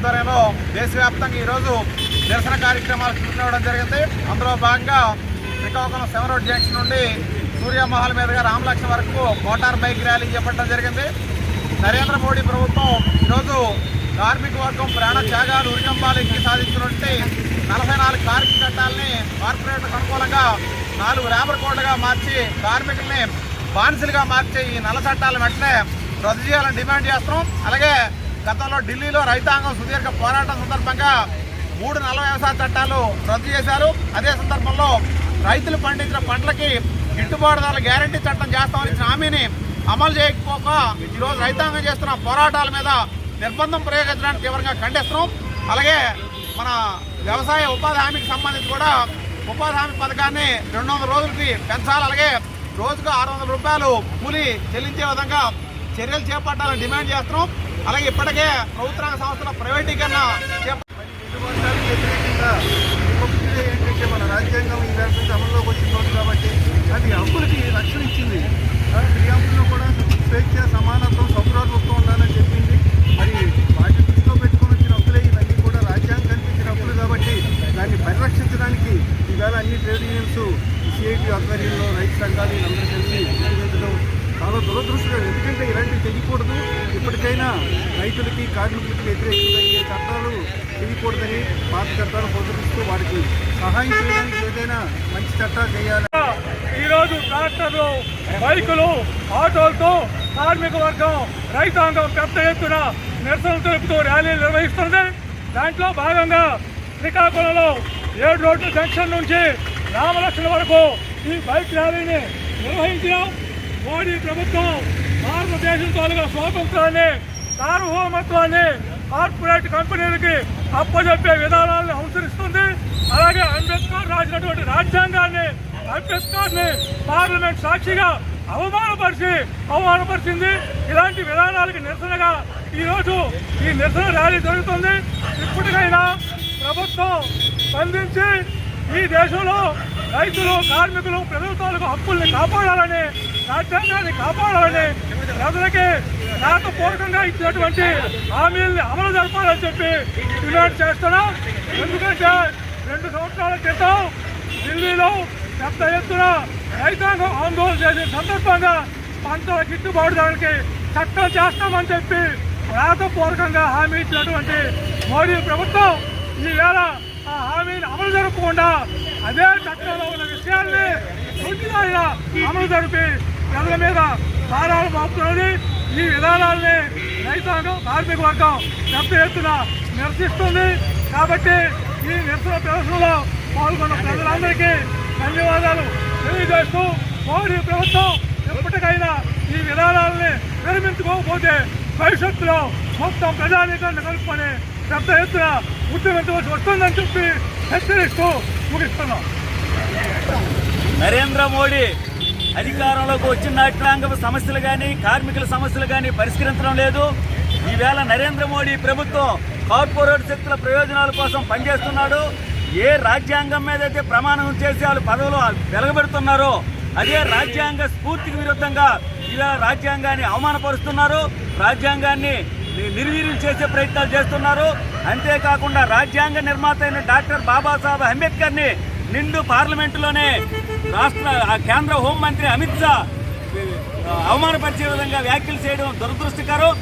ఆధ్వర్యంలో దేశవ్యాప్తంగా ఈరోజు నిరసన కార్యక్రమాలు చూపించడం జరిగింది. అందులో భాగంగా శ్రీకాకుళం సెవెన్ రోడ్ జంక్షన్ నుండి సూర్యమహల్ మీదుగా రామలక్ష్మ వరకు మోటార్ బైక్ ర్యాలీ చేపట్టడం జరిగింది. నరేంద్ర మోడీ ప్రభుత్వం ఈరోజు కార్మిక వర్గం ప్రాణ త్యాగాలు ఉరికంబాలెక్కి సాధించినట్టు నలభై నాలుగు కార్మిక చట్టాలని కార్పొరేట్లకు అనుకూలంగా నాలుగు లేబర్ కోడ్లుగా మార్చి కార్మికుల్ని బానిసలుగా మార్చి ఈ నల్ల చట్టాలను వెంటనే రద్దు చేయాలని డిమాండ్ చేస్తున్నాం. అలాగే గతంలో ఢిల్లీలో రైతాంగం సుదీర్ఘ పోరాటం సందర్భంగా మూడు నల్ల వ్యవసాయ చట్టాలు రద్దు చేశారు. అదే సందర్భంలో రైతులు పండించిన పంటలకి గిట్టుబాటు ధరల గ్యారంటీ చట్టం చేస్తామని హామీని అమలు చేయకపోక ఈరోజు రైతాంగం చేస్తున్న పోరాటాల మీద నిర్బంధం ప్రయోగించడానికి తీవ్రంగా ఖండిస్తున్నాం. అలాగే మన వ్యవసాయ ఉపాధి హామీకి సంబంధించి కూడా ఉపాధి హామీ పథకాన్ని రెండు వందల రోజులకి పెంచాలి. అలాగే రోజుకు ఆరు వందల రూపాయలు కూలీ చెల్లించే విధంగా చర్యలు చేపట్టాలని డిమాండ్ చేస్తున్నాం. అలాగే ఇప్పటికే ప్రభుత్వ సంస్థల ప్రైవేటీకరణ ఎందుకంటే ఇలాంటివి చేయకూడదు ఇప్పటికైనా రైతులకి కార్మికులకి వ్యతిరేకంగా ఏ చట్టాలు చేయకూడదని పాత చట్టాలు పొందుతూ వారికి సహాయం చేయడానికి ఏదైనా మంచి చట్టాలు చేయాలి. ఈరోజు ట్రాక్టర్లు బైకులు ఆటోలతో కార్మిక వర్గం రైతాంగం పెద్ద ఎత్తున నిరసన తెలుపుతూ ర్యాలీలు నిర్వహిస్తుంది. దాంట్లో భాగంగా శ్రీకాకుళంలో ఏడు రోడ్ల జంక్షన్ నుంచి రామలక్ష్మణ వరకు ఈ బైక్ ర్యాలీని నిర్వహించిన మోడీ ప్రభుత్వం భారతదేశం తాలూకా స్వాతంత్రాన్ని సార్వభౌమత్వాన్ని కార్పొరేట్ కంపెనీలకి అప్పజెప్పే విధానాలను అనుసరిస్తుంది. అలాగే అంబేద్కర్ రాసినటువంటి రాజ్యాంగాన్ని అంబేద్కర్ని పార్లమెంట్ సాక్షిగా అవమానపరిచి అవమానపరిచింది. ఇలాంటి విధానాలకు నిరసనగా ఈరోజు ఈ నిరసన ర్యాలీ జరుగుతుంది. ఇప్పటికైనా ప్రభుత్వం స్పందించి ఈ దేశంలో రైతులు కార్మికులు ప్రజల తాలూకు హక్కుల్ని కాపాడాలని రాజ్యాంగాన్ని కాపాడాలని ప్రజలకి రాతపూర్వకంగా ఇచ్చినటువంటి హామీల్ని అమలు జరపాలని చెప్పి డిమాండ్ చేస్తున్నాం. ఎందుకంటే రెండు సంవత్సరాల క్రితం ఢిల్లీలో పెద్ద ఎత్తున రైతాంగం ఆందోళన చేసిన సందర్భంగా పంటల గిట్టుబాటు ధరలకి చట్టం చేస్తామని చెప్పి రాతపూర్వకంగా హామీ ఇచ్చినటువంటి మోడీ ప్రభుత్వం ఈవేళ ఆ హామీని అమలు జరపకుండా అదే చట్టంలో ఉన్న విషయాన్ని పూర్తిగా అమలు జరిపి ప్రజల మీద భారాలు మోపుతున్నది ఈ విధానాల్ని రైతాంగం కార్మిక వర్గం పెద్ద ఎత్తున నిరసిస్తుంది. కాబట్టి ఈ నిరసన ప్రదర్శనలో పాల్గొన్న ప్రజలందరికీ ధన్యవాదాలు తెలియజేస్తూ మోడీ ప్రభుత్వం ఎప్పటికైనా ఈ విధానాలని నిర్మించుకోకపోతే భవిష్యత్తులో మొత్తం ప్రజానీకాన్ని కలుపుకొని పెద్ద ఎత్తున ఉద్యమించవలసి వస్తుందని చెప్పి హెచ్చరిస్తూ ముగిస్తున్నాం. నరేంద్ర మోడీ అధికారంలోకి వచ్చిన నాట్యాంగ సమస్యలు కానీ కార్మికుల సమస్యలు కానీ పరిష్కరించడం లేదు. ఈవేళ నరేంద్ర మోడీ ప్రభుత్వం కార్పొరేట్ శక్తుల ప్రయోజనాల కోసం పనిచేస్తున్నాడు. ఏ రాజ్యాంగం మీద అయితే ప్రమాణం చేసి వాళ్ళు పదవులు వెలగబెడుతున్నారో అదే రాజ్యాంగ స్ఫూర్తికి విరుద్ధంగా ఇలా రాజ్యాంగాన్ని అవమానపరుస్తున్నారు. రాజ్యాంగాన్ని నిర్వీర్యం చేసే ప్రయత్నాలు చేస్తున్నారు. అంతేకాకుండా రాజ్యాంగ నిర్మాత అయిన డాక్టర్ బాబాసాహెబ్ అంబేద్కర్ని నిండు పార్లమెంటులోనే రాష్ట్ర కేంద్ర హోంమంత్రి అమిత్ షా అవమానపరిచే విధంగా వ్యాఖ్యలు చేయడం దురదృష్టకరం.